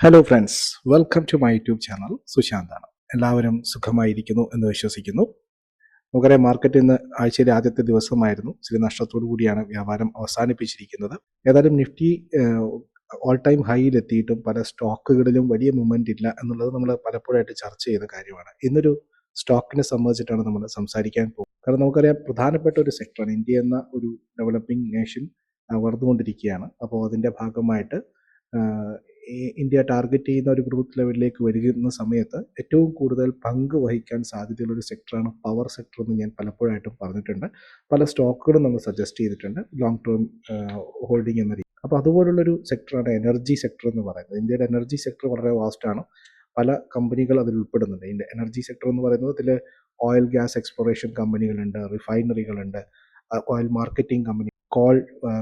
Hello friends welcome to my YouTube channel സുശാന്താണ് എല്ലാവരും സുഖമായിരിക്കുന്നു എന്ന് വിശ്വസിക്കുന്നു. നമുക്കറിയാം മാർക്കറ്റ് ഇന്ന് ആഴ്ചയിലെ ആദ്യത്തെ ദിവസമായിരുന്നു. ചില നഷ്ടത്തോടു കൂടിയാണ് വ്യാപാരം അവസാനിപ്പിച്ചിരിക്കുന്നത്. ഏതായാലും നിഫ്റ്റി ഓൾ ടൈം ഹൈയിലെത്തിയിട്ടും പല സ്റ്റോക്കുകളിലും വലിയ മൂവ്മെന്റ് ഇല്ല എന്നുള്ളത് നമ്മൾ പലപ്പോഴായിട്ട് ചർച്ച ചെയ്ത കാര്യമാണ്. ഇന്നൊരു സ്റ്റോക്കിനെ സംബന്ധിച്ചിട്ടാണ് നമ്മൾ സംസാരിക്കാൻ പോകുന്നത്. കാരണം നമുക്കറിയാം പ്രധാനപ്പെട്ട ഒരു സെക്ടറാണ് ഇന്ത്യ എന്ന ഒരു ഡെവലപ്പിംഗ് നേഷൻ വളർന്നുകൊണ്ടിരിക്കുകയാണ്. അപ്പോൾ അതിന്റെ ഭാഗമായിട്ട് ഇന്ത്യ ടാർഗറ്റ് ചെയ്യുന്ന ഒരു ഗ്രോത്ത് ലെവലിലേക്ക് വരുന്ന സമയത്ത് ഏറ്റവും കൂടുതൽ പങ്ക് വഹിക്കാൻ സാധ്യതയുള്ള ഒരു സെക്ടറാണ് പവർ സെക്ടർ എന്ന് ഞാൻ പലപ്പോഴായിട്ടും പറഞ്ഞിട്ടുണ്ട്. പല സ്റ്റോക്കുകളും നമ്മൾ സജസ്റ്റ് ചെയ്തിട്ടുണ്ട്. ലോങ് ടേം ഹോൾഡിംഗ് എന്ന രീതി. അപ്പോൾ അതുപോലുള്ളൊരു സെക്ടറാണ് എനർജി സെക്ടർ എന്ന് പറയുന്നത്. ഇന്ത്യയുടെ എനർജി സെക്ടർ വളരെ വാസ്റ്റാണ് പല കമ്പനികൾ അതിൽ ഉൾപ്പെടുന്നുണ്ട്. ഇതിന്റെ എനർജി സെക്ടർ എന്ന് പറയുന്നത് ഇതിൽ ഓയിൽ ഗ്യാസ് എക്സ്പ്ലോറേഷൻ കമ്പനികളുണ്ട് റിഫൈനറികളുണ്ട് ഓയിൽ മാർക്കറ്റിംഗ് കമ്പനി കോൾ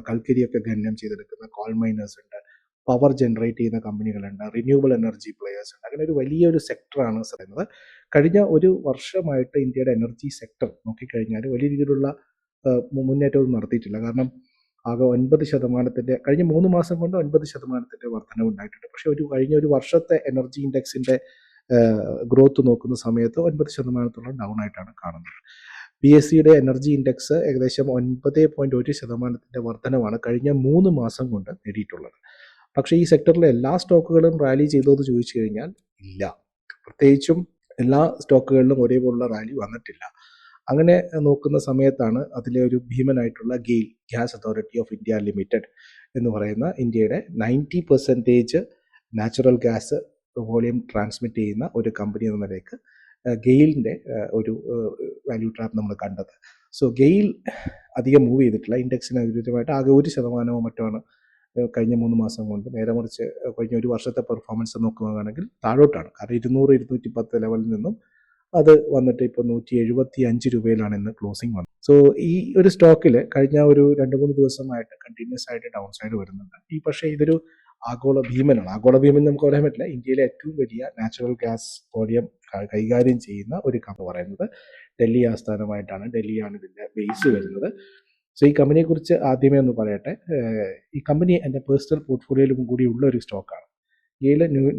കൽക്കരിയൊക്കെ ഖനനം ചെയ്തെടുക്കുന്ന കോൾ മൈനേഴ്സ് ഉണ്ട്. പവർ ജനറേറ്റ് ചെയ്യുന്ന കമ്പനികളുണ്ട്. റിന്യൂവബിൾ എനർജി പ്ലെയേഴ്സ് ഉണ്ട്. അങ്ങനെ ഒരു വലിയൊരു സെക്ടറാണ് പറയുന്നത് കഴിഞ്ഞ ഒരു വർഷമായിട്ട് ഇന്ത്യയുടെ എനർജി സെക്ടർ നോക്കിക്കഴിഞ്ഞാൽ വലിയ രീതിയിലുള്ള മുന്നേറ്റവും നടത്തിയിട്ടില്ല. കാരണം ആകെ ഒൻപത് ശതമാനത്തിന്റെ കഴിഞ്ഞ മൂന്ന് മാസം കൊണ്ട് ഒൻപത് ശതമാനത്തിന്റെ വർധനവ് ഉണ്ടായിട്ടുണ്ട്. പക്ഷേ ഒരു കഴിഞ്ഞ ഒരു വർഷത്തെ എനർജി ഇൻഡെക്സിന്റെ ഗ്രോത്ത് നോക്കുന്ന സമയത്ത് ഒൻപത് ശതമാനത്തോളം ഡൗൺ ആയിട്ടാണ് കാണുന്നത്. പി എസ് സിയുടെ എനർജി ഇൻഡെക്സ് ഏകദേശം ഒൻപത് പോയിന്റ് ഒരു ശതമാനത്തിന്റെ വർധനവാണ് കഴിഞ്ഞ മൂന്ന് മാസം കൊണ്ട് നേടിയിട്ടുള്ളത്. പക്ഷേ ഈ സെക്ടറിലെ എല്ലാ സ്റ്റോക്കുകളും റാലി ചെയ്തോ എന്ന് ചോദിച്ചു കഴിഞ്ഞാൽ ഇല്ല. പ്രത്യേകിച്ചും എല്ലാ സ്റ്റോക്കുകളിലും ഒരേപോലുള്ള റാലി വന്നിട്ടില്ല. അങ്ങനെ നോക്കുന്ന സമയത്താണ് അതിലെ ഒരു ഭീമനായിട്ടുള്ള GAIL Gas Authority of India Limited എന്ന് പറയുന്ന ഇന്ത്യയുടെ ninety percentage natural gas volume transmit ചെയ്യുന്ന ഒരു കമ്പനി എന്ന നിലയ്ക്ക് ഗെയിലിന്റെ ഒരു വാല്യൂ ട്രാപ്പ് നമ്മൾ കണ്ടത്. സോ ഗെയിൽ അധികം മൂവ് ചെയ്തിട്ടില്ല. ഇൻഡെക്സിന് വിരുദ്ധമായിട്ട് ആകെ ഒരു ശതമാനമോ മറ്റോ ആണ് ഏഹ് കഴിഞ്ഞ മൂന്ന് മാസം കൊണ്ട് നേരെ മറിച്ച് കഴിഞ്ഞ ഒരു വർഷത്തെ പെർഫോമൻസ് നോക്കുകയാണെങ്കിൽ താഴോട്ടാണ്. കാരണം ഇരുന്നൂറ് ഇരുന്നൂറ്റി പത്ത് ലെവലിൽ നിന്നും അത് വന്നിട്ട് ഇപ്പോൾ നൂറ്റി എഴുപത്തി അഞ്ച് രൂപയിലാണ് ഇന്ന് ക്ലോസിംഗ് വന്നത്. സോ ഈ ഒരു സ്റ്റോക്കിൽ കഴിഞ്ഞ ഒരു രണ്ട് മൂന്ന് ദിവസമായിട്ട് കണ്ടിന്യൂസ് ആയിട്ട് ഡൗൺ സൈഡ് വരുന്നുണ്ട്. ഈ പക്ഷേ ഇതൊരു ആഗോള ഭീമനാണ്. ആഗോള ഭീമൻ നമുക്ക് പറയാൻ പറ്റില്ല. ഇന്ത്യയിലെ ഏറ്റവും വലിയ നാച്ചുറൽ ഗ്യാസ് വോളിയം കൈകാര്യം ചെയ്യുന്ന ഒരു കമ്പ് പറയുന്നത് ഡൽഹി ആസ്ഥാനമായിട്ടാണ് ഡൽഹിയാണ് ഇതിന്റെ ബേസ് വരുന്നത്. സോ ഈ കമ്പനിയെക്കുറിച്ച് ആദ്യമേ ഒന്ന് പറയട്ടെ. ഈ കമ്പനി എന്റെ പേഴ്സണൽ പോർട്ട്ഫോളിയോയിലും കൂടി ഉള്ള ഒരു സ്റ്റോക്കാണ് ന്യൂ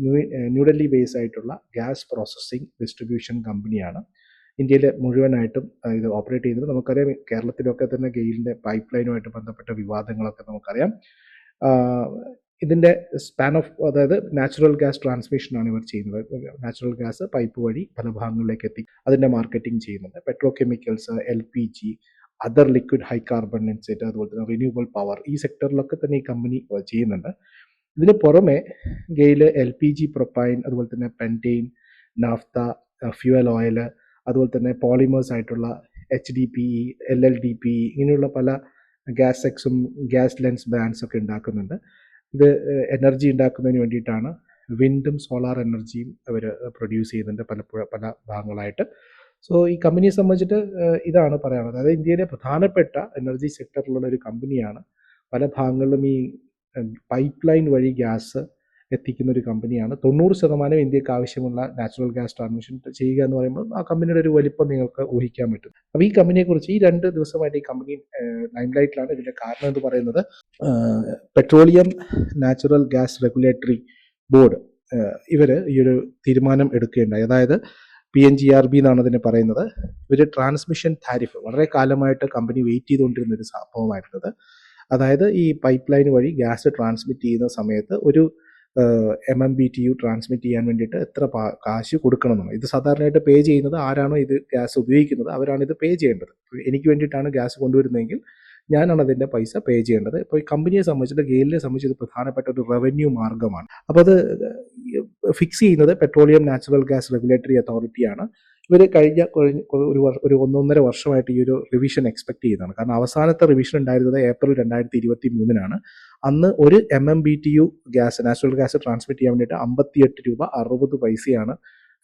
ന്യൂ ന്യൂഡൽഹി ബേസ് ആയിട്ടുള്ള ഗ്യാസ് പ്രോസസ്സിംഗ് ഡിസ്ട്രിബ്യൂഷൻ കമ്പനിയാണ് ഇന്ത്യയിൽ മുഴുവനായിട്ടും ഇത് ഓപ്പറേറ്റ് ചെയ്യുന്നത് നമുക്കറിയാം. കേരളത്തിലൊക്കെ തന്നെ ഗെയിലിന്റെ പൈപ്പ് ലൈനുമായിട്ട് ബന്ധപ്പെട്ട വിവാദങ്ങളൊക്കെ നമുക്കറിയാം. ഇതിന്റെ സ്പാൻ ഓഫ് അതായത് നാച്ചുറൽ ഗ്യാസ് ട്രാൻസ്മിഷനാണ് ഇവർ ചെയ്യുന്നത്. നാച്ചുറൽ ഗ്യാസ് പൈപ്പ് വഴി പല ഭാഗങ്ങളിലേക്ക് എത്തി അതിന്റെ മാർക്കറ്റിംഗ് ചെയ്യുന്നുണ്ട്. Petrochemicals L P G other liquid hydrocarbon എൻസൈറ്റ് അതുപോലെ തന്നെ റിന്യൂവബിൾ പവർ ഈ സെക്ടറിലൊക്കെ തന്നെ ഈ കമ്പനി ചെയ്യുന്നുണ്ട്. ഇതിന് പുറമെ GAIL L P G propane അതുപോലെ തന്നെ പെന്റെയിൻ നാഫ്ത ഫ്യൂവൽ ഓയിൽ അതുപോലെ തന്നെ പോളിമേഴ്സ് ആയിട്ടുള്ള H D P E L L D P E ഇങ്ങനെയുള്ള പല ഗ്യാസ് എക്സും ഗ്യാസ് ലെൻസ് ബ്രാൻഡ്സ് ഒക്കെ ഉണ്ടാക്കുന്നുണ്ട്. ഇത് എനർജി ഉണ്ടാക്കുന്നതിന് വേണ്ടിയിട്ടാണ് വിൻഡും സോളാർ എനർജിയും അവർ പ്രൊഡ്യൂസ് ചെയ്യുന്നുണ്ട് പലപ്പോഴും പല ഭാഗങ്ങളായിട്ട്. സോ ഈ കമ്പനിയെ സംബന്ധിച്ചിട്ട് ഇതാണ് പറയാനുള്ളത്. അതായത് ഇന്ത്യയിലെ പ്രധാനപ്പെട്ട എനർജി സെക്ടറിലുള്ള ഒരു കമ്പനിയാണ് പല ഭാഗങ്ങളിലും ഈ പൈപ്പ് ലൈൻ വഴി ഗ്യാസ് എത്തിക്കുന്ന ഒരു കമ്പനിയാണ് തൊണ്ണൂറ് ശതമാനം ഇന്ത്യയ്ക്ക് ആവശ്യമുള്ള നാച്ചുറൽ ഗ്യാസ് ട്രാൻസ്മിഷൻ ചെയ്യുക എന്ന് പറയുമ്പോൾ ആ കമ്പനിയുടെ ഒരു വലിപ്പം നിങ്ങൾക്ക് ഊഹിക്കാൻ പറ്റും. അപ്പോൾ ഈ കമ്പനിയെക്കുറിച്ച് ഈ രണ്ട് ദിവസമായിട്ട് ഈ കമ്പനി ലൈം ലൈറ്റിലാണ് ഇതിന്റെ കാരണം എന്ന് പറയുന്നത്. Petroleum natural gas regulatory board ഇവർ ഈ ഒരു തീരുമാനം എടുക്കുകയുണ്ടായി. അതായത് P N G R B എന്നാണ് അതിനെ പറയുന്നത്. ഒരു ട്രാൻസ്മിഷൻ താരിഫ് വളരെ കാലമായിട്ട് കമ്പനി വെയിറ്റ് ചെയ്തുകൊണ്ടിരുന്ന ഒരു സംഭവമായിരുന്നത്. അതായത് ഈ പൈപ്പ് ലൈൻ വഴി ഗ്യാസ് ട്രാൻസ്മിറ്റ് ചെയ്യുന്ന സമയത്ത് ഒരു M M B T U transmit ചെയ്യാൻ വേണ്ടിയിട്ട് എത്ര കാശ് കൊടുക്കണമെന്നാണ്. ഇത് സാധാരണയായിട്ട് പേ ചെയ്യുന്നത് ആരാണോ ഇത് ഗ്യാസ് ഉപയോഗിക്കുന്നത് അവരാണ് ഇത് പേ ചെയ്യേണ്ടത്. എനിക്ക് വേണ്ടിയിട്ടാണ് ഗ്യാസ് കൊണ്ടുവരുന്നതെങ്കിൽ ഞാനാണ് അതിന്റെ പൈസ പേ ചെയ്യേണ്ടത്. ഇപ്പോൾ ഈ കമ്പനിയെ സംബന്ധിച്ചിട്ട് ഗെയിലിനെ സംബന്ധിച്ച് ഇത് പ്രധാനപ്പെട്ട ഒരു റവന്യൂ മാർഗമാണ് അപ്പോൾ അത് ഫിക്സ് ചെയ്യുന്നത് പെട്രോളിയം നാച്ചുറൽ ഗ്യാസ് റെഗുലേറ്ററി അതോറിറ്റിയാണ് ഇവർ കഴിഞ്ഞ ഒരു ഒരു ഒന്നൊന്നര വർഷമായിട്ട് ഈ ഒരു റിവിഷൻ എക്സ്പെക്ട് ചെയ്യുന്നതാണ്. കാരണം അവസാനത്തെ റിവിഷൻ ഉണ്ടായിരുന്നത് ഏപ്രിൽ രണ്ടായിരത്തി ഇരുപത്തി മൂന്നിനാണ് അന്ന് ഒരു M M B T U gas natural gas transmit ചെയ്യാൻ വേണ്ടിയിട്ട് അമ്പത്തിയെട്ട് രൂപ അറുപത് പൈസയാണ്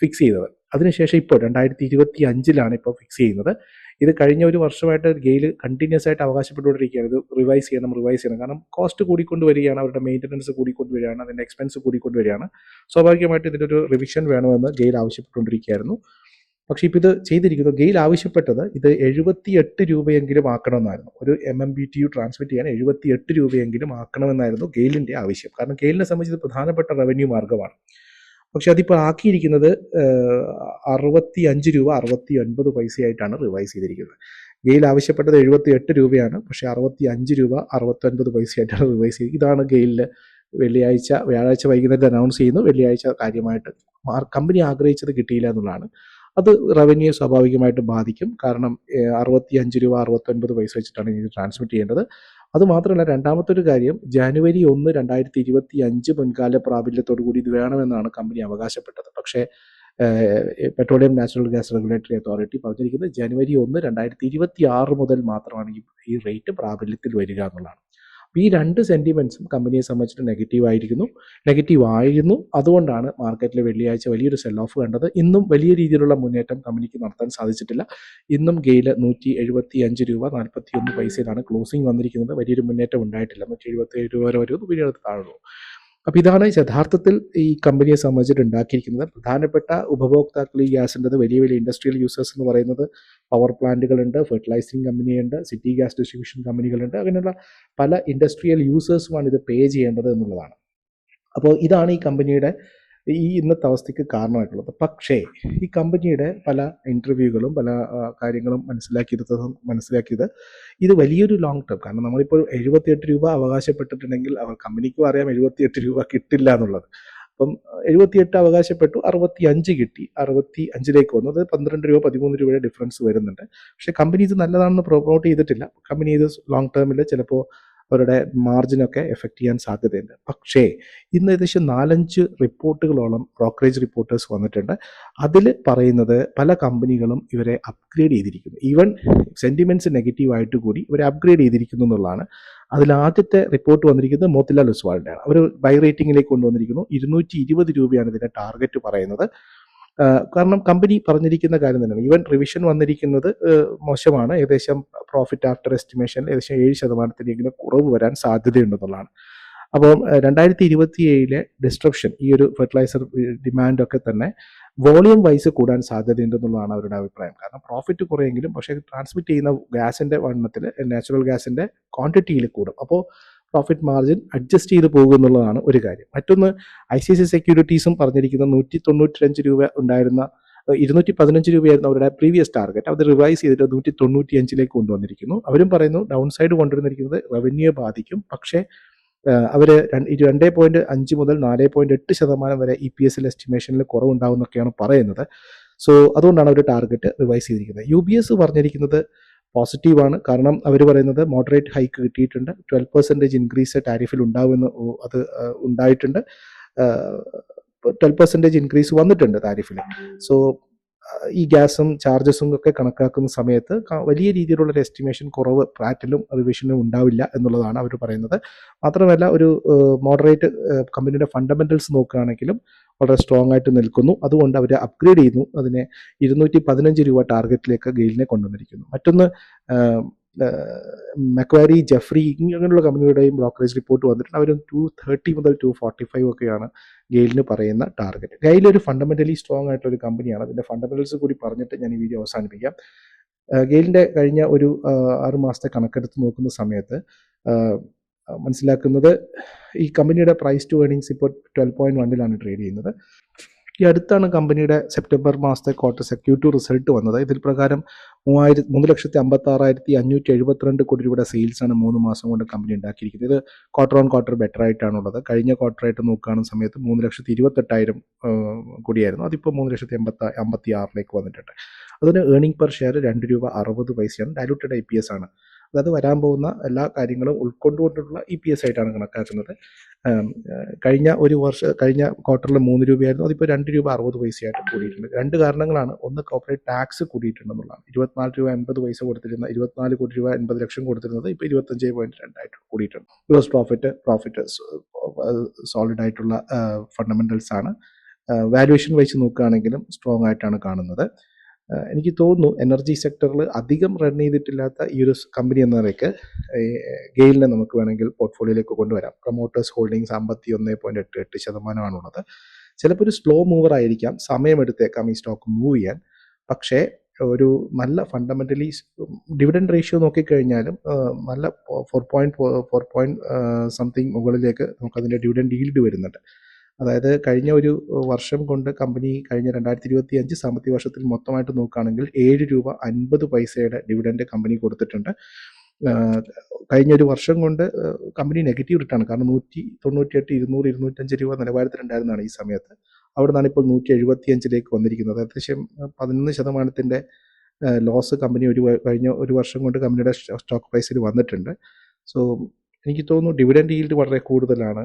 ഫിക്സ് ചെയ്തത്. അതിനുശേഷം ഇപ്പോൾ രണ്ടായിരത്തി ഇരുപത്തി അഞ്ചിലാണ് ഇപ്പോൾ ഫിക്സ് ചെയ്യുന്നത്. ഇത് കഴിഞ്ഞ ഒരു വർഷമായിട്ട് ഗെയിൽ കണ്ടിന്യൂസ് ആയിട്ട് അവകാശപ്പെട്ടുകൊണ്ടിരിക്കുകയാണ്. ഇത് റിവൈസ് ചെയ്യണം റിവൈസ് ചെയ്യണം. കാരണം കോസ്റ്റ് കൂടിക്കൊണ്ട് വരികയാണ് അവരുടെ മെയിന്റനൻസ് കൂടിക്കൊണ്ട് വരികയാണ് അതിന്റെ എക്സ്പെൻസ് കൂടിക്കൊണ്ട് വരികയാണ് സ്വാഭാവികമായിട്ട് ഇതിന്റെ ഒരു റിവിഷൻ വേണമെന്ന് ഗെയിൽ ആവശ്യപ്പെട്ടുകൊണ്ടിരിക്കുകയായിരുന്നു. പക്ഷേ ഇപ്പോൾ ഇത് ചെയ്തിരിക്കുന്നു. ഗെയിൽ ആവശ്യപ്പെട്ടത് ഇത് എഴുപത്തി എട്ട് രൂപയെങ്കിലും ആക്കണമെന്നായിരുന്നു. ഒരു M M B T U transmit ചെയ്യാൻ എഴുപത്തി എട്ട് രൂപയെങ്കിലും ആക്കണമെന്നായിരുന്നു ഗെയിലിന്റെ ആവശ്യം. കാരണം ഗെയിലിനെ സംബന്ധിച്ച് പ്രധാനപ്പെട്ട റവന്യൂ മാർഗമാണ്. പക്ഷെ അതിപ്പോൾ ആക്കിയിരിക്കുന്നത് അറുപത്തി അഞ്ച് രൂപ അറുപത്തി ഒൻപത് പൈസയായിട്ടാണ് റിവൈസ് ചെയ്തിരിക്കുന്നത്. ഗെയിൽ ആവശ്യപ്പെട്ടത് എഴുപത്തി എട്ട് രൂപയാണ് പക്ഷേ അറുപത്തി അഞ്ച് രൂപ അറുപത്തൊൻപത് പൈസയായിട്ടാണ് റിവൈസ് ചെയ്തത് ഇതാണ് ഗെയിലിൽ വെള്ളിയാഴ്ച വ്യാഴാഴ്ച വൈകുന്നേരത്തെ അനൗൺസ് ചെയ്യുന്നു വെള്ളിയാഴ്ച കാര്യമായിട്ട് കമ്പനി ആഗ്രഹിച്ചത് കിട്ടിയില്ല എന്നുള്ളതാണ്. അത് റവന്യൂ സ്വാഭാവികമായിട്ട് ബാധിക്കും. കാരണം അറുപത്തി അഞ്ച് രൂപ അറുപത്തൊൻപത് പൈസ വെച്ചിട്ടാണ് ഇത് ട്രാൻസ്മിറ്റ് ചെയ്യേണ്ടത്. അതുമാത്രമല്ല രണ്ടാമത്തെ ഒരു കാര്യം ജാനുവരി ഒന്ന് രണ്ടായിരത്തി ഇരുപത്തി അഞ്ച് മുൻകാല പ്രാബല്യത്തോടു കൂടി ഇത് വേണമെന്നാണ് കമ്പനി അവകാശപ്പെട്ടത്. പക്ഷേ petroleum natural gas regulatory authority പറഞ്ഞിരിക്കുന്നത് ജനുവരി ഒന്ന് രണ്ടായിരത്തി ഇരുപത്തി ആറ് മുതൽ മാത്രമാണ് ഈ റേറ്റ് പ്രാബല്യത്തിൽ വരിക എന്നുള്ളതാണ്. ഈ രണ്ട് സെന്റിമെന്റ്സും കമ്പനിയെ സംബന്ധിച്ചിട്ട് നെഗറ്റീവ് ആയിരിക്കുന്നു. നെഗറ്റീവ് ആയിരുന്നു. അതുകൊണ്ടാണ് മാർക്കറ്റിൽ വെള്ളിയാഴ്ച വലിയൊരു സെൽ ഓഫ് കണ്ടത്. ഇന്നും വലിയ രീതിയിലുള്ള മുന്നേറ്റം കമ്പനിക്ക് നടത്താൻ സാധിച്ചിട്ടില്ല. ഇന്നും ഗെയിൽ നൂറ്റി എഴുപത്തി അഞ്ച് രൂപ നാൽപ്പത്തി ഒന്ന് പൈസയിലാണ് ക്ലോസിംഗ് വന്നിരിക്കുന്നത്. വലിയൊരു മുന്നേറ്റം ഉണ്ടായിട്ടില്ല. നൂറ്റി എഴുപത്തി രൂപ വരെ വരുന്നു. പിന്നീട് താഴ്ന്നു. അപ്പോൾ ഇതാണ് യഥാർത്ഥത്തിൽ ഈ കമ്പനിയെ സംബന്ധിച്ചിട്ട് ഉണ്ടാക്കിയിരിക്കുന്നത്. പ്രധാനപ്പെട്ട ഉപഭോക്താക്കൾ ഈ ഗ്യാസിന്റെത് വലിയ വലിയ ഇൻഡസ്ട്രിയൽ യൂസേഴ്സ് എന്ന് പറയുന്നത് പവർ പ്ലാന്റുകളുണ്ട് ഫെർട്ടിലൈസിങ് കമ്പനിയുണ്ട് സിറ്റി ഗ്യാസ് ഡിസ്ട്രിബ്യൂഷൻ കമ്പനികളുണ്ട് അങ്ങനെയുള്ള പല ഇൻഡസ്ട്രിയൽ യൂസേഴ്സുമാണ് ഇത് പേ ചെയ്യേണ്ടത് എന്നുള്ളതാണ്. അപ്പോൾ ഇതാണ് ഈ കമ്പനിയുടെ ഈ ഇന്നത്തെ അവസ്ഥയ്ക്ക് കാരണമായിട്ടുള്ളത്. പക്ഷേ ഈ കമ്പനിയുടെ പല ഇന്റർവ്യൂകളും പല കാര്യങ്ങളും മനസ്സിലാക്കിയത് മനസ്സിലാക്കിയത് ഇത് വലിയൊരു ലോങ് ടേം കാരണം നമ്മളിപ്പോൾ എഴുപത്തിയെട്ട് രൂപ അവകാശപ്പെട്ടിട്ടുണ്ടെങ്കിൽ അവർ കമ്പനിക്കും അറിയാം എഴുപത്തിയെട്ട് രൂപ കിട്ടില്ല എന്നുള്ളത്. അപ്പം എഴുപത്തിയെട്ട് അവകാശപ്പെട്ടു അറുപത്തി അഞ്ച് കിട്ടി. അറുപത്തി അഞ്ചിലേക്ക് വന്നു. അത് പന്ത്രണ്ട് രൂപ പതിമൂന്ന് രൂപയുടെ ഡിഫറൻസ് വരുന്നുണ്ട്. പക്ഷേ കമ്പനി ഇത് നല്ലതാണെന്ന് പ്രൊമോട്ട് ചെയ്തിട്ടില്ല. കമ്പനി ഇത് ലോങ് ടേമിൽ ചിലപ്പോൾ അവരുടെ മാർജിനൊക്കെ എഫക്റ്റ് ചെയ്യാൻ സാധ്യതയുണ്ട്. പക്ഷേ ഇന്ന് ഏകദേശം നാലഞ്ച് റിപ്പോർട്ടുകളോളം ബ്രോക്കറേജ് റിപ്പോർട്ടേഴ്സ് വന്നിട്ടുണ്ട്. അതിൽ പറയുന്നത് പല കമ്പനികളും ഇവരെ അപ്ഗ്രേഡ് ചെയ്തിരിക്കുന്നു. ഈവൻ സെന്റിമെന്റ്സ് നെഗറ്റീവായിട്ട് കൂടി ഇവരെ അപ്ഗ്രേഡ് ചെയ്തിരിക്കുന്നു എന്നുള്ളതാണ്. അതിൽ ആദ്യത്തെ റിപ്പോർട്ട് വന്നിരിക്കുന്നത് മോത്തിലാൽ ഒസ്വാളിന്റെയാണ് അവർ ബൈ റേറ്റിംഗിലേക്ക് കൊണ്ടുവന്നിരിക്കുന്നു. ഇരുന്നൂറ്റി ഇരുപത് രൂപയാണ് ഇതിന്റെ ടാർഗറ്റ് പറയുന്നത്. കാരണം കമ്പനി പറഞ്ഞിരിക്കുന്ന കാര്യം തന്നെയാണ്. ഈവൻ റിവിഷൻ വന്നിരിക്കുന്നത് മോശമാണ്. ഏകദേശം പ്രോഫിറ്റ് ആഫ്റ്റർ എസ്റ്റിമേഷൻ ഏകദേശം ഏഴ് ശതമാനത്തിലെങ്കിലും കുറവ് വരാൻ സാധ്യതയുണ്ടെന്നുള്ളതാണ് അപ്പോൾ രണ്ടായിരത്തി ഇരുപത്തി ഏഴിലെ ഡിസ്ട്രപ്ഷൻ ഈ ഒരു ഫെർട്ടിലൈസർ ഡിമാൻഡൊക്കെ തന്നെ വോളിയം വൈസ് കൂടാൻ സാധ്യതയുണ്ടെന്നുള്ളതാണ് അവരുടെ അഭിപ്രായം. കാരണം പ്രോഫിറ്റ് കുറയെങ്കിലും പക്ഷേ ട്രാൻസ്മിറ്റ് ചെയ്യുന്ന ഗ്യാസിന്റെ വണ്ണത്തിൽ നാച്ചുറൽ ഗ്യാസിന്റെ ക്വാണ്ടിറ്റിയിൽ കൂടും. അപ്പോൾ പ്രോഫിറ്റ് മാർജിൻ അഡ്ജസ്റ്റ് ചെയ്ത് പോകുമെന്നുള്ളതാണ് ഒരു കാര്യം. മറ്റൊന്ന് ഐ സി സി സെക്യൂരിറ്റീസും പറഞ്ഞിരിക്കുന്ന നൂറ്റി തൊണ്ണൂറ്റിരഞ്ച് രൂപ ഉണ്ടായിരുന്ന ഇരുന്നൂറ്റി പതിനഞ്ച് രൂപയായിരുന്നു അവരുടെ പ്രീവിയസ് ടാർഗറ്റ് അത് റിവൈസ് ചെയ്തിട്ട് നൂറ്റി തൊണ്ണൂറ്റി അഞ്ചിലേക്ക് കൊണ്ടുവന്നിരിക്കുന്നു. അവരും പറയുന്നു ഡൗൺ സൈഡ് കൊണ്ടുവന്നിരിക്കുന്നത് റവന്യൂ ബാധിക്കും. പക്ഷേ അവർ രണ്ടേ പോയിന്റ് അഞ്ച് മുതൽ നാല് പോയിന്റ് എട്ട് ശതമാനം വരെ ഇ പി എസ് എൽ എസ്റ്റിമേഷനിൽ കുറവുണ്ടാവും എന്നൊക്കെയാണ് പറയുന്നത്. സോ അതുകൊണ്ടാണ് അവർ ടാർഗറ്റ് റിവൈസ് ചെയ്തിരിക്കുന്നത്. യു ബി എസ് പറഞ്ഞിരിക്കുന്നത് പോസിറ്റീവാണ്. കാരണം അവർ പറയുന്നത് മോഡറേറ്റ് ഹൈക്ക് കിട്ടിയിട്ടുണ്ട്. ട്വൽവ് പെർസെന്റേജ് ഇൻക്രീസ് ടാരിഫിൽ ഉണ്ടാവുമെന്ന് അത് ഉണ്ടായിട്ടുണ്ട്. ട്വൽവ് പെർസെന്റേജ് ഇൻക്രീസ് വന്നിട്ടുണ്ട് താരിഫിൽ സോ ഈ ഗ്യാസും ചാർജസും ഒക്കെ കണക്കാക്കുന്ന സമയത്ത് വലിയ രീതിയിലുള്ള ഒരു എസ്റ്റിമേഷൻ കുറവ് പ്രാറ്റിലും റിവിഷനും ഉണ്ടാവില്ല എന്നുള്ളതാണ് അവർ പറയുന്നത്. മാത്രമല്ല ഒരു മോഡറേറ്റ് കമ്പനിയുടെ ഫണ്ടമെന്റൽസ് നോക്കുകയാണെങ്കിലും വളരെ സ്ട്രോങ് ആയിട്ട് നിൽക്കുന്നു. അതുകൊണ്ട് അവർ അപ്ഗ്രേഡ് ചെയ്യുന്നു അതിനെ ഇരുന്നൂറ്റി പതിനഞ്ച് രൂപ ടാർഗറ്റിലേക്ക് ഗെയിലിനെ കൊണ്ടുവന്നിരിക്കുന്നു. മറ്റൊന്ന് മെക്വാരി ജെഫ്രി ഇങ്ങനെയുള്ള കമ്പനികളുടെയും ബ്രോക്കറേജ് റിപ്പോർട്ട് വന്നിട്ടുണ്ട്. അവർ ടു തേർട്ടി മുതൽ ടു ഫോർട്ടി ഫൈവ് ഒക്കെയാണ് ഗെയിലിന് പറയുന്ന ടാർഗറ്റ് ഗെയിൽ ഒരു ഫണ്ടമെന്റലി സ്ട്രോങ് ആയിട്ടുള്ള ഒരു കമ്പനിയാണ്. അതിന്റെ ഫണ്ടമെന്റൽസ് കൂടി പറഞ്ഞിട്ട് ഞാൻ ഈ വീഡിയോ അവസാനിപ്പിക്കാം. ഗെയിലിന്റെ കഴിഞ്ഞ ഒരു ആറുമാസത്തെ മാസത്തെ കണക്കെടുത്ത് നോക്കുന്ന സമയത്ത് മനസ്സിലാക്കുന്നത് ഈ കമ്പനിയുടെ പ്രൈസ് ടു ഏണിങ്സ് ഇപ്പോൾ ട്വൽവ് പോയിന്റ് വണ്ണിലാണ് ട്രേഡ് ചെയ്യുന്നത്. ഈ അടുത്താണ് കമ്പനിയുടെ സെപ്റ്റംബർ മാസത്തെ ക്വാർട്ടർ സെക്യൂരിറ്റി റിസൾട്ട് വന്നത്. ഇതിൽ പ്രകാരം മൂവായിരത്തി മൂന്ന് ലക്ഷത്തി അമ്പത്തി ആറായിരത്തി അഞ്ഞൂറ്റി എഴുപത്തിരണ്ട് കോടി രൂപയുടെ സെയിൽസ് ആണ് മൂന്ന് മാസം കൊണ്ട് കമ്പനി ഉണ്ടാക്കിയിരിക്കുന്നത്. ഇത് ക്വാർട്ടർ ഓൺ ക്വാർട്ടർ ബെറ്റർ ആയിട്ടാണ് ഉള്ളത് കഴിഞ്ഞ ക്വാർട്ടർ ആയിട്ട് നോക്കുകയാണെന്ന സമയത്ത് മൂന്ന് ലക്ഷത്തി ഇരുപത്തെട്ടായിരം കോടിയായിരുന്നു. അതിപ്പോൾ മൂന്ന് ലക്ഷത്തി എൺപത്തി അമ്പത്തി ആറിലേക്ക് വന്നിട്ടുണ്ട്. അതിന് ഏർണിംഗ് പെർ ഷെയർ രണ്ട് രൂപ അറുപത് പൈസയാണ്. ഡയലൂട്ടഡ് ഐ പി എസ് ആണ്. അതായത് വരാൻ പോകുന്ന എല്ലാ കാര്യങ്ങളും ഉൾക്കൊണ്ടുകൊണ്ടുള്ള ഇ പി എസ് ആയിട്ടാണ് കണക്കാക്കുന്നത്. കഴിഞ്ഞ ഒരു വർഷം കഴിഞ്ഞ ക്വാർട്ടറിൽ മൂന്ന് രൂപയായിരുന്നു. അതിപ്പോൾ രണ്ട് രൂപ അറുപത് പൈസയായിട്ട് കൂടിയിട്ടുണ്ട്. രണ്ട് കാരണങ്ങളാണ്. ഒന്ന് കോർപ്പറേറ്റ് ടാക്സ് കൂടിയിട്ടുണ്ടെന്നുള്ളതാണ്. ഇരുപത്തിനാല് രൂപ എൺപത് പൈസ കൊടുത്തിരുന്ന ഇരുപത്തിനാല് കോടി രൂപ എൺപത് ലക്ഷം കൊടുത്തിരുന്നത് ഇപ്പോൾ ഇരുപത്തഞ്ച് പോയിന്റ് രണ്ടായിട്ട് കൂടിയിട്ടുണ്ട്. ഗ്രോസ് പ്രോഫിറ്റ് പ്രോഫിറ്റ് സോളിഡ് ആയിട്ടുള്ള ഫണ്ടമെന്റൽസ് ആണ്. വാല്യുവേഷൻ വെച്ച് നോക്കുകയാണെങ്കിലും സ്ട്രോങ് ആയിട്ടാണ് കാണുന്നത്. എനിക്ക് തോന്നുന്നു എനർജി സെക്ടറിൽ അധികം റൺ ചെയ്തിട്ടില്ലാത്ത ഈ ഒരു കമ്പനി എന്ന നിലയ്ക്ക് ഗെയിലിനെ നമുക്ക് വേണമെങ്കിൽ പോർട്ട്ഫോളിയോയിലേക്ക് കൊണ്ടുവരാം. പ്രൊമോട്ടേഴ്സ് ഹോൾഡിംഗ്സ് അമ്പത്തി ഒന്ന് പോയിന്റ് എട്ട് എട്ട് ശതമാനമാണുള്ളത്. ചിലപ്പോൾ ഒരു സ്ലോ മൂവർ ആയിരിക്കാം സമയമെടുത്തേക്കാം ഈ സ്റ്റോക്ക് മൂവ് ചെയ്യാൻ. പക്ഷേ ഒരു നല്ല ഫണ്ടമെന്റലി ഡിവിഡൻഡ് റേഷ്യോ നോക്കിക്കഴിഞ്ഞാലും നല്ല four point four point something മുകളിലേക്ക് നമുക്കതിന്റെ ഡിവിഡൻഡ് ഈൽഡ് വരുന്നുണ്ട്. അതായത് കഴിഞ്ഞ ഒരു വർഷം കൊണ്ട് കമ്പനി കഴിഞ്ഞ രണ്ടായിരത്തി ഇരുപത്തി അഞ്ച് സാമ്പത്തിക വർഷത്തിൽ മൊത്തമായിട്ട് നോക്കുകയാണെങ്കിൽ ഏഴ് രൂപ അൻപത് പൈസയുടെ ഡിവിഡൻഡ് കമ്പനി കൊടുത്തിട്ടുണ്ട്. കഴിഞ്ഞ ഒരു വർഷം കൊണ്ട് കമ്പനി നെഗറ്റീവ് റിട്ടേൺ കാരണം നൂറ്റി തൊണ്ണൂറ്റിയെട്ട് ഇരുന്നൂറ് ഇരുന്നൂറ്റഞ്ച് രൂപ നിലവാരത്തിലുണ്ടായിരുന്നതാണ് ഈ സമയത്ത്. അവിടെ നിന്നാണ് ഇപ്പോൾ നൂറ്റി എഴുപത്തി അഞ്ചിലേക്ക് വന്നിരിക്കുന്നത്. ഏകദേശം പതിനൊന്ന് ശതമാനത്തിന്റെ ലോസ് കമ്പനി ഒരു കഴിഞ്ഞ ഒരു വർഷം കൊണ്ട് കമ്പനിയുടെ സ്റ്റോക്ക് പ്രൈസിൽ വന്നിട്ടുണ്ട്. സോ എനിക്ക് തോന്നുന്നു ഡിവിഡൻഡ് ഈൽഡ് വളരെ കൂടുതലാണ്.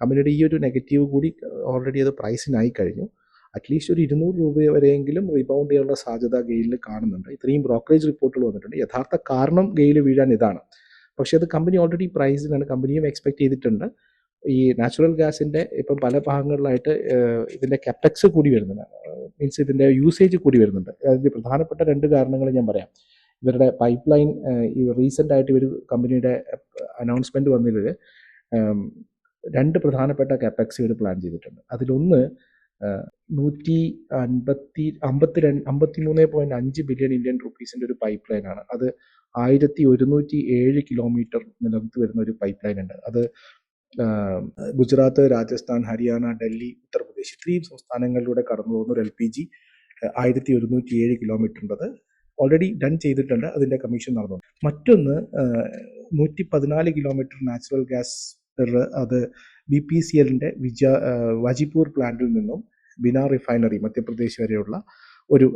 കമ്പനിയുടെ ഈ ഒരു നെഗറ്റീവ് കൂടി ഓൾറെഡി അത് പ്രൈസിനായി കഴിഞ്ഞു. അറ്റ്ലീസ്റ്റ് ഒരു ഇരുന്നൂറ് രൂപ വരെയെങ്കിലും റീബൗണ്ട് ചെയ്യാനുള്ള സാധ്യത ഗെയിലിൽ കാണുന്നുണ്ട്. ഇത്രയും ബ്രോക്കറേജ് റിപ്പോർട്ടുകൾ വന്നിട്ടുണ്ട്. യഥാർത്ഥ കാരണം ഗെയിൽ വീഴാൻ ഇതാണ്. പക്ഷേ അത് കമ്പനി ഓൾറെഡി പ്രൈസിലാണ് കമ്പനിയും എക്സ്പെക്ട് ചെയ്തിട്ടുണ്ട്. ഈ നാച്ചുറൽ ഗ്യാസിന്റെ ഇപ്പം പല ഭാഗങ്ങളിലായിട്ട് ഇതിന്റെ കെപ്പക്സ് കൂടി വരുന്നുണ്ട്. മീൻസ് ഇതിന്റെ യൂസേജ് കൂടി വരുന്നുണ്ട്. അതിന്റെ പ്രധാനപ്പെട്ട രണ്ട് കാരണങ്ങൾ ഞാൻ പറയാം. ഇവരുടെ പൈപ്പ് ലൈൻ ഈ റീസെന്റ് ആയിട്ട് ഇവർ കമ്പനിയുടെ അനൗൺസ്മെന്റ് വന്നതിൽ രണ്ട് പ്രധാനപ്പെട്ട കെപ്പക്സ് ഇവർ പ്ലാൻ ചെയ്തിട്ടുണ്ട്. അതിലൊന്ന് നൂറ്റി അൻപത്തി അമ്പത്തി രണ്ട് അമ്പത്തി മൂന്ന് പോയിന്റ് അഞ്ച് ബില്യൺ ഇന്ത്യൻ റുപ്പീസിന്റെ ഒരു പൈപ്പ് ലൈനാണ് അത് ആയിരത്തി ഒരുന്നൂറ്റി ഏഴ് കിലോമീറ്റർ നിലനിർത്തി വരുന്ന ഒരു പൈപ്പ് ലൈൻ ഉണ്ട്. അത് ഗുജറാത്ത് രാജസ്ഥാൻ ഹരിയാന ഡൽഹി ഉത്തർപ്രദേശ് ഇത്രയും സംസ്ഥാനങ്ങളിലൂടെ കടന്നു പോകുന്ന ഒരു എൽ പി ജി ആയിരത്തി ഒരുന്നൂറ്റി ഏഴ് കിലോമീറ്ററിന്റെത് ഓൾറെഡി ഡൺ ചെയ്തിട്ടുണ്ട് അതിന്റെ കമ്മീഷൻ നടന്നു മറ്റൊന്ന് നൂറ്റി പതിനാല് കിലോമീറ്റർ നാച്ചുറൽ ഗ്യാസ് അത് ബി പി സി എല്ലിന്റെ വിജ വാജിപൂർ പ്ലാന്റിൽ നിന്നും ബിനാ റിഫൈനറി മധ്യപ്രദേശ് വരെയുള്ള ഒരു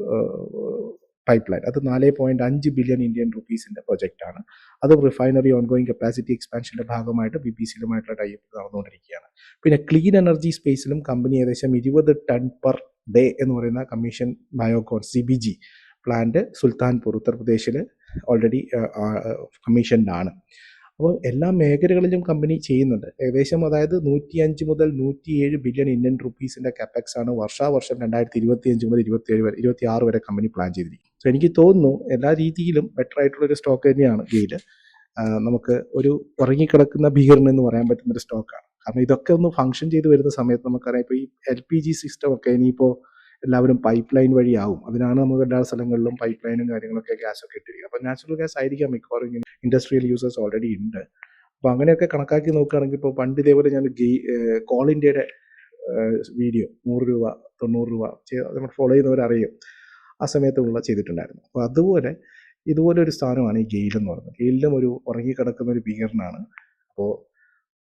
പൈപ്പ് ലൈൻ അത് നാല് പോയിന്റ് അഞ്ച് ബില്യൺ ഇന്ത്യൻ റുപ്പീസിന്റെ പ്രൊജക്റ്റാണ് അത് റിഫൈനറി ഓൺഗോയിങ് കപ്പാസിറ്റി എക്സ്പാൻഷന്റെ ഭാഗമായിട്ട് ബി പി സിയിലുമായിട്ടുള്ള ടൈപ്പ് നടന്നുകൊണ്ടിരിക്കുകയാണ്. പിന്നെ ക്ലീൻ എനർജി സ്പേസിലും കമ്പനി ഏകദേശം ഇരുപത് ടൺ പെർ ഡേ എന്ന് പറയുന്ന commission Biocon C B G plant Sultanpur ഉത്തർപ്രദേശിൽ ഓൾറെഡി കമ്മീഷൻഡ് ആണ്. അപ്പോൾ എല്ലാ മേഖലകളിലും കമ്പനി ചെയ്യുന്നുണ്ട്. ഏകദേശം അതായത് നൂറ്റിയഞ്ച് മുതൽ നൂറ്റിയേഴ് ബില്യൺ ഇന്ത്യൻ റുപ്പീസിന്റെ കപ്പക്സ് ആണ് വർഷാവർഷം രണ്ടായിരത്തി ഇരുപത്തി അഞ്ച് മുതൽ ഇരുപത്തിയേഴ് വരെ ഇരുപത്തി ആറ് വരെ കമ്പനി പ്ലാൻ ചെയ്തിരിക്കും സോ എനിക്ക് തോന്നുന്നു എല്ലാ രീതിയിലും ബെറ്റർ ആയിട്ടുള്ള ഒരു സ്റ്റോക്ക് തന്നെയാണ് ഗെയിൽ നമുക്ക് ഒരു ഉറങ്ങിക്കിടക്കുന്ന ഭീകരൻ എന്ന് പറയാൻ പറ്റുന്ന ഒരു സ്റ്റോക്കാണ് കാരണം ഇതൊക്കെ ഒന്ന് ഫംഗ്ഷൻ ചെയ്ത് വരുന്ന സമയത്ത് നമുക്കറിയാം ഇപ്പോൾ ഈ എൽ പി ജി സിസ്റ്റം ഒക്കെ ഇനിയിപ്പോൾ എല്ലാവരും പൈപ്പ് ലൈൻ വഴിയാവും. അതിനാണ് നമുക്ക് എല്ലാ സ്ഥലങ്ങളിലും പൈപ്പ് ലൈനും കാര്യങ്ങളൊക്കെ ഗ്യാസ് ഒക്കെ ഇട്ടിരിക്കുക അപ്പോൾ നാച്ചുറൽ ഗ്യാസ് ആയിരിക്കാം മിക്കവാറും ഇങ്ങനെ ഇൻഡസ്ട്രിയൽ യൂസേഴ്സ് ഓൾറെഡി ഉണ്ട്. അപ്പോൾ അങ്ങനെയൊക്കെ കണക്കാക്കി നോക്കുകയാണെങ്കിൽ ഇപ്പോൾ പണ്ട് ഇതേപോലെ ഞാൻ ഗെയ് കോൾ ഇന്ത്യയുടെ വീഡിയോ നൂറ് രൂപ തൊണ്ണൂറ് രൂപ നമ്മൾ ഫോളോ ചെയ്യുന്നവരറിയും ആ സമയത്തുള്ള ചെയ്തിട്ടുണ്ടായിരുന്നു. അപ്പോൾ അതുപോലെ ഇതുപോലെ ഒരു സ്ഥാനമാണ് ഈ ഗെയിൽ എന്ന് പറയുന്നത്. ഗെയിലിലും ഒരു ഉറങ്ങിക്കിടക്കുന്ന ഒരു ഭീകരനാണ് അപ്പോൾ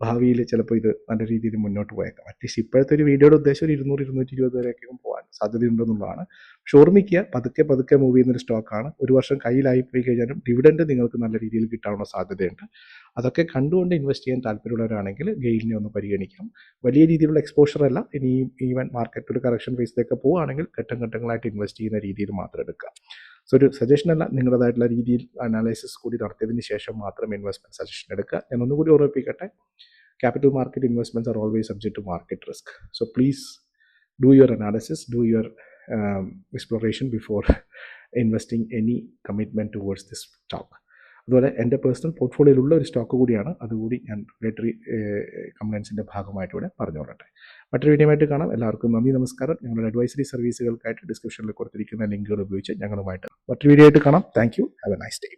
ഭാവിയിൽ ചിലപ്പോൾ ഇത് നല്ല രീതിയിൽ മുന്നോട്ട് പോയേക്കാം. അറ്റ്ലീസ്റ്റ് ഇപ്പോഴത്തെ ഒരു വീഡിയോയുടെ ഉദ്ദേശം ഒരു ഇരുന്നൂറ് ഇരുന്നൂറ്റി ഇരുപത് വരെയൊക്കെ പോകാൻ സാധ്യതയുണ്ടെന്നുള്ളതാണ്. പക്ഷെ ഓർമ്മിക്കുക പതുക്കെ പതുക്കെ മൂവ് ചെയ്യുന്നൊരു സ്റ്റോക്കാണ് ഒരു വർഷം കയ്യിലായി പോയി കഴിഞ്ഞാലും ഡിവിഡൻഡ് നിങ്ങൾക്ക് നല്ല രീതിയിൽ കിട്ടാനുള്ള സാധ്യതയുണ്ട്. അതൊക്കെ കണ്ടുകൊണ്ട് ഇൻവെസ്റ്റ് ചെയ്യാൻ താല്പര്യമുള്ളവരാണെങ്കിൽ ഗെയിലിനെ ഒന്ന് പരിഗണിക്കാം വലിയ രീതിയിലുള്ള എക്സ്പോഷർ അല്ല. ഇനി ഈവൻ മാർക്കറ്റ് ഒരു കറക്ഷൻ ഫേസിലേക്ക് പോവുകയാണെങ്കിൽ ഘട്ടം ഘട്ടങ്ങളായിട്ട് ഇൻവെസ്റ്റ് ചെയ്യുന്ന രീതിയിൽ മാത്രം എടുക്കുക. സോ ഒരു സജഷൻ അല്ല നിങ്ങളുടേതായിട്ടുള്ള രീതിയിൽ അനാലിസിസ് കൂടി നടത്തിയതിന് ശേഷം മാത്രം ഇൻവെസ്റ്റ്മെന്റ് സജഷൻ എടുക്കുക ഞാൻ ഒന്നുകൂടി ഓർമ്മിപ്പിക്കട്ടെ market investments are always subject to market risk. So please do your analysis, do your um, exploration before investing any commitment towards this stock. അതുപോലെ എന്റെ പേഴ്സണൽ പോർട്ട്ഫോളിയോയിലുള്ള ഒരു സ്റ്റോക്ക് കൂടിയാണ്. അതുകൂടി ഞാൻ റെഗുലേറ്ററി കംപ്ലൈൻസിന്റെ ഭാഗമായിട്ട് ഇവിടെ പറഞ്ഞുകൊള്ളട്ടെ. മറ്റൊരു വീഡിയോയുമായിട്ട് കാണാം. എല്ലാവർക്കും നന്ദി നമസ്കാരം. ഞങ്ങളുടെ അഡ്വൈസറി സർവീസുകൾക്കായിട്ട് ഡിസ്ക്രിപ്ഷനിൽ കൊടുത്തിരിക്കുന്ന ലിങ്കുകൾ ഉപയോഗിച്ച് ഞങ്ങളുമായിട്ട് മറ്റൊരു വീഡിയോ ആയിട്ട് കാണാം. Thank you have a nice day